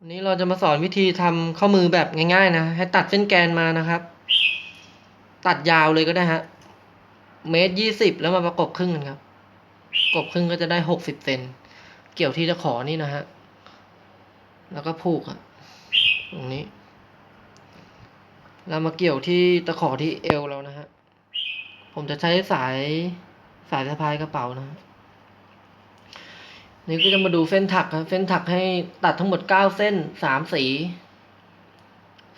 วันนี้เราจะมาสอนวิธีทำข้อมือแบบง่ายๆนะ ให้ตัดเส้นแกนมานะครับ ตัดยาวเลยก็ได้ฮะ เมตรยี่สิบแล้วมาประกบครึ่งกันครับ กบครึ่งก็จะได้หกสิบเซน เกี่ยวที่ตะขอนี่นะฮะ แล้วก็ผูกอะตรงนี้ แล้วมาเกี่ยวที่ตะขอที่เอวเรานะฮะ ผมจะใช้สายสายสะพายกระเป๋านะฮะ นี่ก็จะมาดูเส้นถักครับ เส้นถักให้ตัดทั้งหมดเก้าเส้นสามสี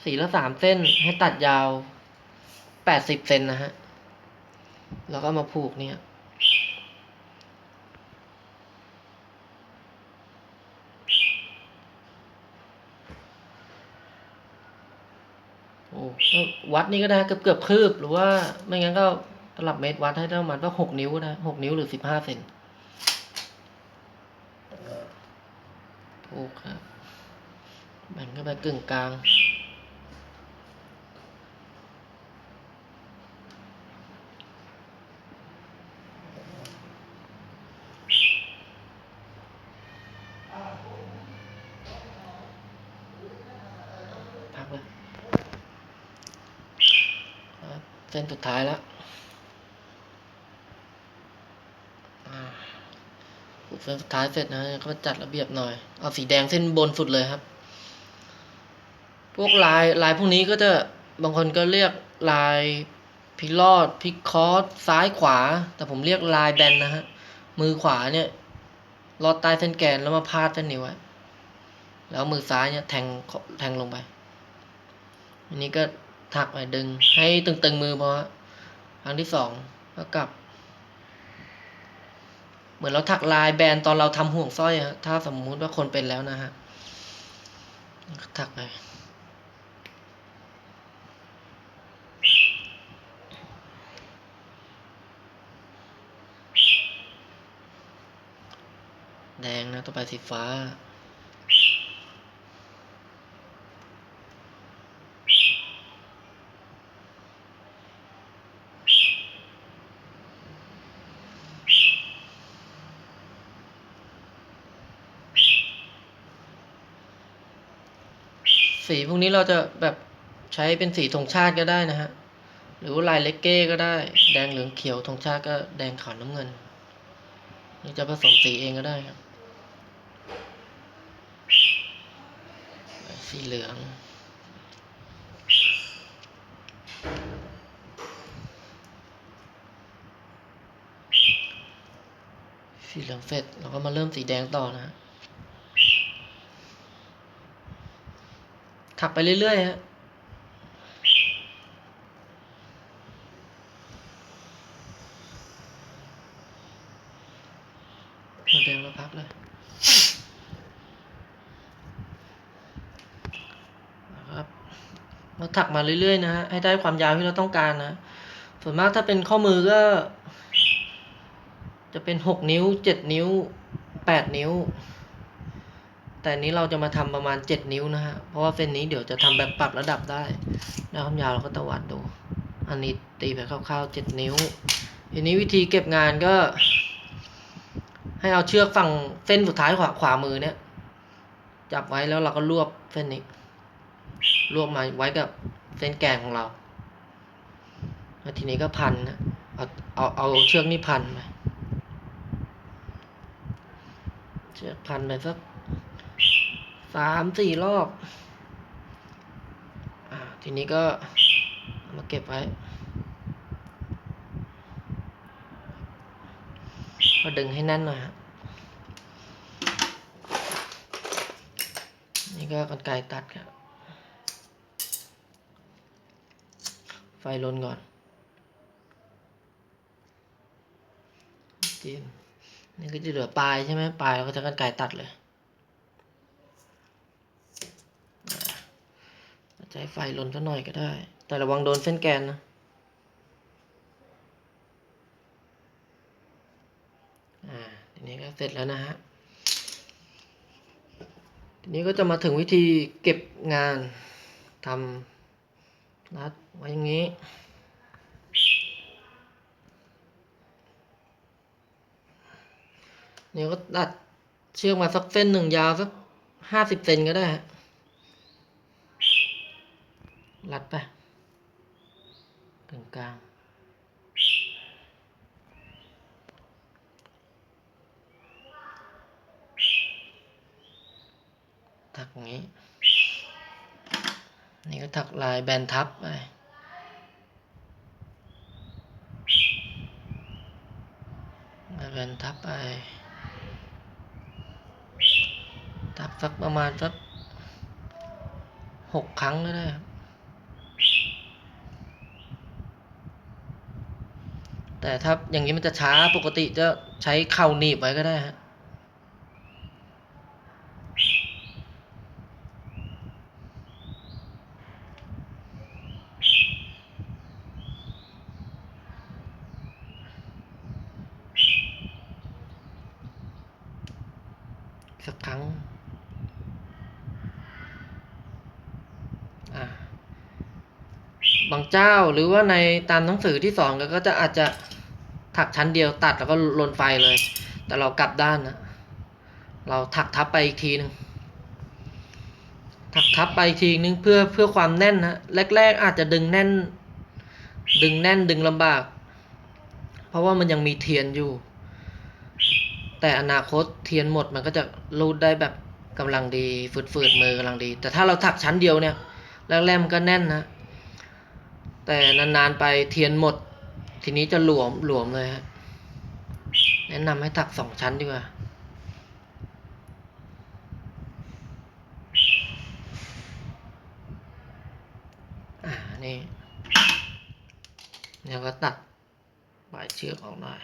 สีละสามเส้นให้ตัดยาวแปดสิบเซนนะฮะ แล้วก็มาผูกเนี่ย โอ้วัดนี่ก็ได้เกือบเกือบคืบ หรือว่าไม่งั้นก็ตลับเมตรวัดให้ได้ประมาณก็หกนิ้วนะหกนิ้วหรือสิบห้าเซน ถูกครับแบ่งเข้าไปกึ่งกลางพักเลยเส้นสุดท้ายแล้วอ่า ผูก เส้นสุดท้ายเสร็จนะก็จัดระเบียบหน่อย เอาสีแดงเส้นบนสุดเลยครับ พวกลายลายพวกนี้ก็จะบางคนก็เรียกลายพิลอดพิคอสซ้ายขวา แต่ผมเรียกลายแบนนะฮะ มือขวาเนี่ยลอดใต้เส้นแกนแล้วมาพาดเส้นนิ้วไว้แล้วมือซ้ายเนี่ยแทงแทงลงไป อันนี้ก็ถักไปดึงให้ตึงๆมือพอครั้งที่สองก็กลับ เหมือนเราถักลายแบรนด์ตอนเราทำห่วงสร้อยฮะถ้าสมมุติว่าคนเป็นแล้วนะฮะถักไปแดงนะต่อไปสีฟ้า สีพวกนี้เราจะแบบใช้เป็นสีธงชาติก็ได้นะฮะ หรือว่าลายเล็กเก้ก็ได้ แดงเหลืองเขียวธงชาติก็แดงขาวน้ำเงินนี่จะผสมสีเองก็ได้ครับ สีเหลืองสีเหลืองเสร็จเราก็มาเริ่มสีแดงต่อนะฮะ ถักไปเรื่อยๆฮะหมดแดงแล้วพักเลยนะครับเราถักมาเรื่อยๆนะฮะ ให้ได้ความยาวที่เราต้องการนะ ส่วนมากถ้าเป็นข้อมือก็ จะเป็นหกนิ้วเจ็ดนิ้วแปดนิ้ว แต่นี้เราจะมาทำประมาณเจ็ดนิ้วนะฮะ เพราะว่าเส้นนี้เดี๋ยวจะทำแบบปรับระดับได้แล้วความยาวเราก็ตวัดดู อันนี้ตีไปคร่าวๆเจ็ดนิ้ว ทีนี้วิธีเก็บงานก็ ให้เอาเชือกฝั่งเส้นสุดท้ายขวาขวามือเนี่ย จับไว้แล้วเราก็รวบเส้นนี้รวบมาไว้กับเส้นแกนของเราแล้วทีนี้ก็พันนะเอาเอาเอาเชือกนี่พันไปเชือกพันไปสัก สามสี่รอบอ่าทีนี้ก็มาเก็บไว้ก็ดึงให้แน่นหน่อยฮะนี่ก็กรรไกรตัดครับ ไฟลนก่อนจิ้มนี่ก็จะเหลือปลายใช่ไหมปลายเราก็จะกรรไกรตัดเลยอ่า ใช้ไฟลนสักหน่อยก็ได้ แต่ระวังโดนเส้นแกนนะ อ่า ทีนี้ก็เสร็จแล้วนะฮะ ทีนี้ก็จะมาถึงวิธีเก็บงานทำรัดไว้อย่างนี้เนี่ยก็ตัดเชือกมาสักเส้นหนึ่งยาวสักห้าสิบเซนก็ได้ รัดไปกึ่งกลาง ถักอย่างนี้ นี่ก็ถักลายแบนทับไปแบนทับไป ทับสักประมาณสักหกครั้งก็ได้ครับ แต่ถ้าอย่างนี้มันจะช้าปกติจะใช้เข่าหนีบไว้ก็ได้ฮะสักครั้ง บางเจ้าหรือว่าในตามหนังสือที่สอนก็จะอาจจะ ถักชั้นเดียวตัดแล้วก็ลนไฟเลย แต่เรากลับด้านนะเราถักทับไปอีกทีหนึ่งถักทับไปอีกทีนึงเพื่อเพื่อความแน่นนะแรก ๆ อาจจะดึงแน่น ดึงแน่นดึงลำบาก เพราะว่ามันยังมีเทียนอยู่ แต่อนาคตเทียนหมดมันก็จะรูดได้แบบกำลังดีฝืดๆมือกำลังดี แต่ถ้าเราถักชั้นเดียวเนี่ยแรกๆมันก็แน่นนะแต่นานๆไปเทียนหมด ทีนี้จะหลวมหลวมเลยฮะ แนะนำให้ถักสองชั้นดีกว่า อ่า นี่เนี่ยก็ตัดปลายเชือกออกหน่อย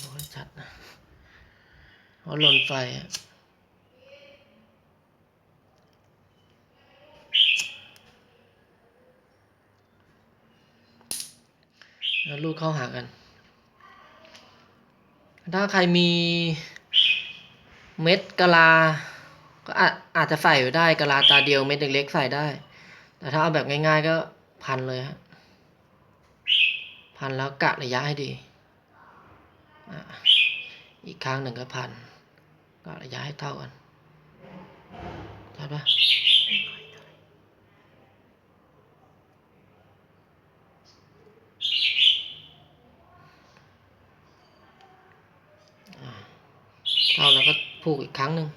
ดูให้ชัดนะเพราะหล่นไฟอะ แล้วลูดเข้าหากัน ถ้าใครมีเม็ดกะลา ก็อาจอาจจะใส่ไว้ได้กะลาตาเดียวเม็ดเล็กๆใส่ได้ แต่ถ้าเอาแบบง่าย ๆ ก็พันเลยฮะ พันแล้วกะระยะให้ดี อีกครั้งหนึ่งก็พันกะระยะให้เท่ากันได้ปะเท่าแล้วก็ผูกอีกครั้งหนึ่ง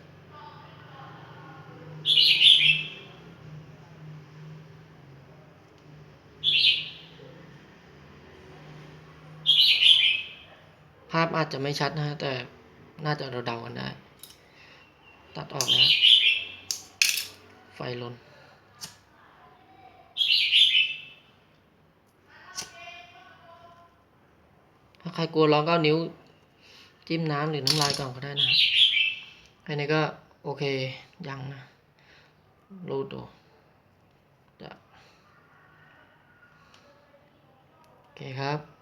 ภาพอาจจะไม่ชัดนะฮะแต่น่าจะเราเดากันได้ ตัดออกนะ ไฟลนถ้าใครกลัวร้อนก็นิ้ว จิ้มน้ำหรือน้ำลายก่อนก็ได้นะฮะแค่นี้ก็โอเคยังนะรูดดูจะโอเคครับ